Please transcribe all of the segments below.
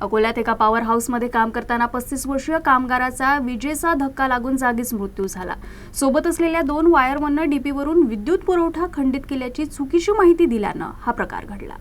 अकोल्यात एका पॉवर हाऊसमध्ये काम करताना पस्तीस वर्षीय कामगाराचा विजेचा धक्का लागून जागीच मृत्यू झाला. सोबत असलेल्या दोन वायरमननं डीपीवरून विद्युत पुरवठा खंडित केल्याची चुकीची माहिती दिल्यानं हा प्रकार घडला.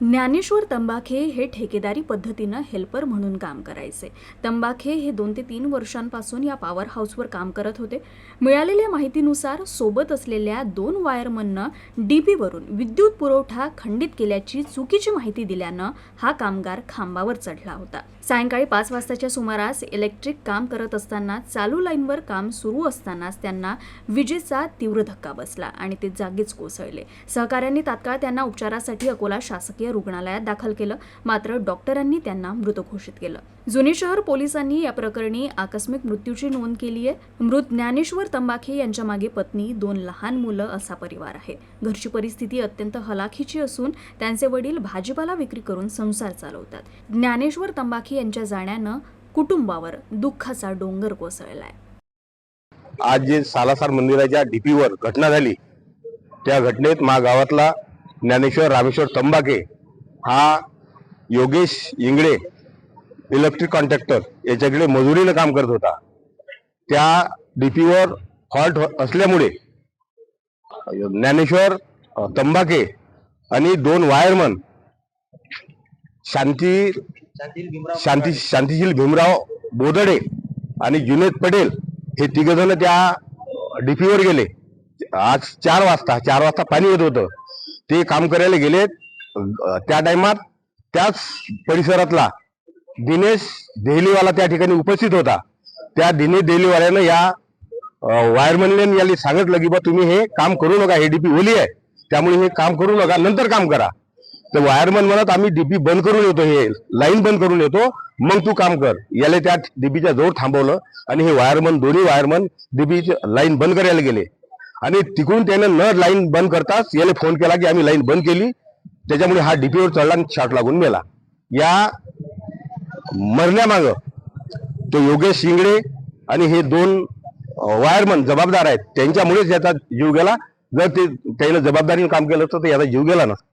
ज्ञानेश्वर तंबाखे हे ठेकेदारी पद्धतीनं हेल्पर म्हणून काम करायचे. तंबाखे हे दोन ते तीन वर्षांपासून या पॉवर हाऊसवर काम करत होते. मिळालेल्या माहितीनुसार सोबत असलेल्या दोन वायरमननं डीपीवरून विद्युत पुरवठा खंडित केल्याची चुकीची माहिती दिल्यानं हा कामगार खांबावर चढला होता. सायंकाळी पाच वाजताच्या सुमारास इलेक्ट्रिक काम करत असताना चालू लाईनवर काम सुरू असतानाच त्यांना विजेचा तीव्र धक्का बसला आणि ते जागीच कोसळले. सहकाऱ्यांनी तात्काळ त्यांना उपचारासाठी अकोला शासकीय रुग्णालयात दाखल केलं मात्र डॉक्टरांनी त्यांना मृत घोषित केलं. जुने शहर पोलिसांनी या प्रकरणी आकस्मिक मृत्यूची नोंद केली आहे. मृत ज्ञानेश्वर तंबाखे यांच्या मागे पत्नी दोन लहान मुलं असा परिवार आहे. घरची परिस्थिती अत्यंत हलाखीची असून त्यांचे वडील भाजीपाला विक्री करून संसार चालवतात. ज्ञानेश्वर तंबाखे यांच्या जाण्यानं कुटुंबावर दुःखाचा डोंगर कोसळलाय. आज जे सालासार मंदिराच्या डीपीवर घटना झाली त्या घटनेत मा गावातला ज्ञानेश्वर रामेश्वर तंबाके हा योगेश इंगळे इलेक्ट्रिक कॉन्ट्रॅक्टर याच्याकडे मजुरीनं काम करत होता. त्या डीपीवर फॉल्ट हो- असल्यामुळे ज्ञानेश्वर तंबाके आणि दोन वायरमन शांती शांती शांतीशील भीमराव बोदडे आणि जुनेद पटेल हे तिघ जण त्या डीपीवर गेले. आज चार वाजता चार वाजता पाणी येत होतं. ते काम करायला गेलेत. त्या टायमात त्याच परिसरातला दिनेश देहलीवाला त्या ठिकाणी उपस्थित होता. त्या दिनेश देहलीवाल्यानं या वायरमनलेन याला सांगितलं की बा तुम्ही हे काम करू नका हे डीपी ओली आहे. त्यामुळे हे काम करू नका नंतर काम करा. तर वायरमन म्हणत आम्ही डीपी बंद करून येतो हे लाईन बंद करून येतो मग तू काम कर. याला त्या डीपीच्या जोर थांबवलं आणि हे वायरमन दोन्ही वायरमन डीपीची लाईन बंद करायला गेले. आणि तिकडून त्यानं न लाईन बंद करताच याला फोन केला की आम्ही लाईन बंद केली. त्याच्यामुळे हा डीपीवर चढला आणि शॉट लागून मेला. या मरण्यामाग तो योगेश शिंगडे आणि हे दोन वायरमन जबाबदार आहेत. त्यांच्यामुळेच याचा जीव गेला. जर ते त्याला जबाबदारीने काम केलं असतं तर याचा जीव गेला नसता.